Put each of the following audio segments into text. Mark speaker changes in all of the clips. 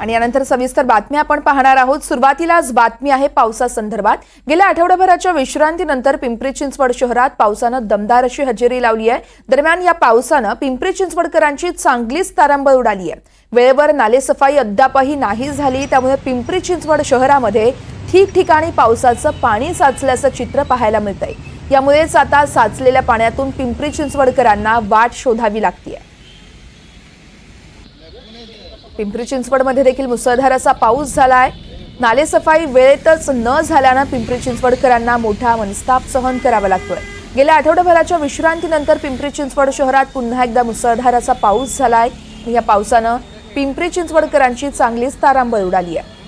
Speaker 1: आणि यानंतर सविस्तर बातम्या आपण पाहणार आहोत. सुरुवातीलाच बातमी आहे पावसासंदर्भात. गेल्या आठवड्याभराच्या विश्रांतीनंतर पिंपरी चिंचवड शहरात पावसानं दमदार अशी हजेरी लावली आहे. दरम्यान या पावसानं पिंपरी चिंचवडकरांची चांगलीच तारांबळ उडाली आहे. वेळेवर नालेसफाई अद्यापही नाही झाली त्यामुळे पिंपरी चिंचवड शहरामध्ये ठिकठिकाणी पावसाचं पाणी साचल्याचं चित्र पाहायला मिळतंय. यामुळेच आता साचलेल्या पाण्यातून पिंपरी चिंचवडकरांना वाट शोधावी लागतीये. पिंपरी चिंचवडमध्ये देखील मुसळधार असा पाऊस आहे नालेसफाई वेळेतच न झाल्यानं पिंपरी चिंचवडकरांना मोठा मनस्ताप सहन करावा लागतोय. गेल्या आठवड्याभराच्या विश्रांतीनंतर पिंपरी चिंचवड शहरात पुन्हा एकदा मुसळधार असा पाऊस आहे या पावसानं पिंपरी चिंचवडकरांची चांगलीच तारांबळ उडाली आहे.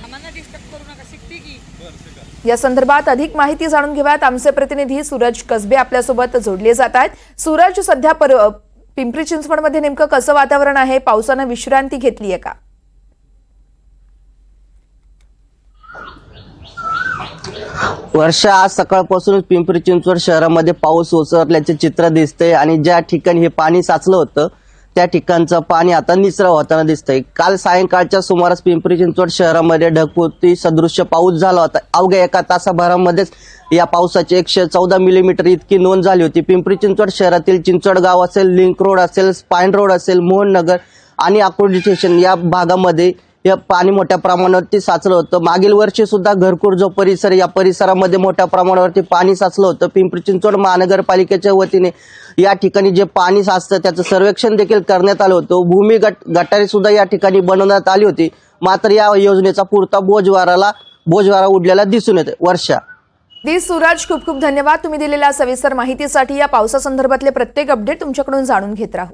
Speaker 1: या संदर्भात अधिक माहिती जाणून घेऊयात. आमचे प्रतिनिधी सूरज कसबे आपल्यासोबत जोडले जात आहेत. सूरज सध्या पर पिंपरी चिंचवडमध्ये नेमकं कसं वातावरण आहे? पावसानं विश्रांती घेतली आहे का?
Speaker 2: वर्षा आज सकाळपासूनच पिंपरी चिंचवड शहरामध्ये पाऊस ओसरल्याचे चित्र दिसतंय आणि ज्या ठिकाणी हे पाणी साचलं होतं त्या ठिकाणचं पाणी आता निचरा होताना दिसतंय. काल सायंकाळच्या सुमारास पिंपरी चिंचवड शहरामध्ये ढगफुटी सदृश्य पाऊस झाला होता. अवघ्या एका तासाभरामध्येच या पावसाची एकशे चौदा मिलीमीटर इतकी नोंद झाली होती. पिंपरी चिंचवड शहरातील चिंचवड गाव असेल लिंक रोड असेल स्पाईन रोड असेल मोहन नगर आणि अकोडी स्टेशन या भागामध्ये या पाणी मोठ्या प्रमाणावरती साचलं होतं. मागील वर्षी सुद्धा घरकुर जो परिसर या परिसरामध्ये मोठ्या प्रमाणावरती पाणी साचलं होतं. पिंपरी चिंचवड महानगरपालिकेच्या वतीने या ठिकाणी जे पाणी साचतं त्याचं सर्वेक्षण देखील करण्यात आलं होतं. भूमी गट गटारी सुद्धा या ठिकाणी बनवण्यात आली होती. मात्र या योजनेचा पुरता बोजवाराला बोजवारा उडलेला दिसून येते वर्षा.
Speaker 1: दी सूरज खूप खूप धन्यवाद. तुम्ही दिलेल्या सविस्तर माहितीसाठी या पावसासंदर्भातले प्रत्येक अपडेट तुमच्याकडून जाणून घेत राहू.